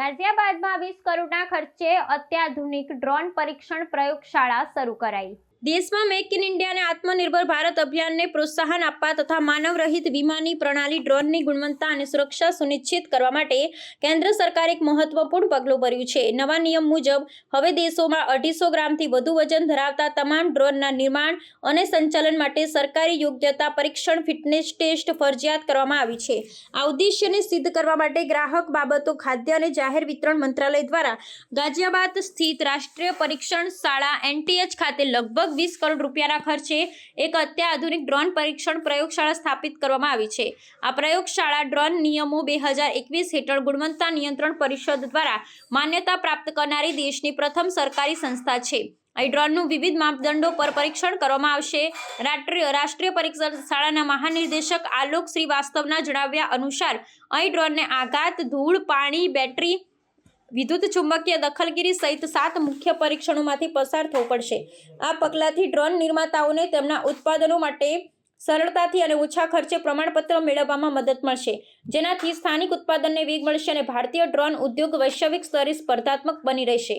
ગાઝિયાબાદમાં વીસ કરોડના ખર્ચે અત્યાધુનિક ડ્રોન પરીક્ષણ પ્રયોગશાળા શરૂ કરાઈ. દેશમાં મેક ઇન ઇન્ડિયા અને આત્મનિર્ભર ભારત અભિયાનને પ્રોત્સાહન આપવા તથા માનવ રહિત વિમાની પ્રણાલી, ડ્રોનની ગુણવત્તા અને સુરક્ષા સુનિશ્ચિત કરવા માટે કેન્દ્ર સરકારે એક મહત્વપૂર્ણ પગલું ભર્યું છે. નવા નિયમ મુજબ, હવે દેશોમાં અઢીસો ગ્રામથી વધુ વજન ધરાવતા તમામ ડ્રોનના નિર્માણ અને સંચાલન માટે સરકારી યોગ્યતા પરીક્ષણ ફિટનેસ ટેસ્ટ ફરજિયાત કરવામાં આવી છે. આ ઉદ્દેશ્યને સિદ્ધ કરવા માટે ગ્રાહક બાબતો, ખાદ્ય અને જાહેર વિતરણ મંત્રાલય દ્વારા ગાઝિયાબાદ સ્થિત રાષ્ટ્રીય પરીક્ષણ શાળા એનટીએચ ખાતે લગભગ વીસ કરોડ રૂપિયાના ખર્ચે એક અત્યાધુનિક ડ્રોન પરીક્ષણ પ્રયોગશાળા સ્થાપિત કરવામાં આવી છે. આ પ્રયોગશાળા ડ્રોન નિયમો બે હજાર એકવીસ હેઠળ ગુણવત્તા નિયંત્રણ પરિષદ દ્વારા માન્યતા પ્રાપ્ત કરનારી દેશની પ્રથમ સરકારી સંસ્થા છે. અહીં ડ્રોનનું વિવિધ માપદંડો પર પરીક્ષણ કરવામાં આવશે. રાષ્ટ્રીય રાષ્ટ્રીય પરીક્ષણ શાળાના મહાનિર્દેશક આલોક શ્રીવાસ્તવના જણાવ્યા અનુસાર, અહીં ડ્રોનને આઘાત, ધૂળ, પાણી, બેટરી વિદ્યુત ચુંબકીય દખલગીરી સહિત સાત મુખ્ય પરીક્ષણોમાંથી પસાર થવું પડશે. આ પગલાંથી ડ્રોન નિર્માતાઓને તેમના ઉત્પાદનો માટે સરળતાથી અને ઓછા ખર્ચે પ્રમાણપત્ર મેળવવામાં મદદ મળશે. જેનાથી સ્થાનિક ઉત્પાદનને વેગ મળશે અને ભારતીય ડ્રોન ઉદ્યોગ વૈશ્વિક સ્તરે સ્પર્ધાત્મક બની રહેશે.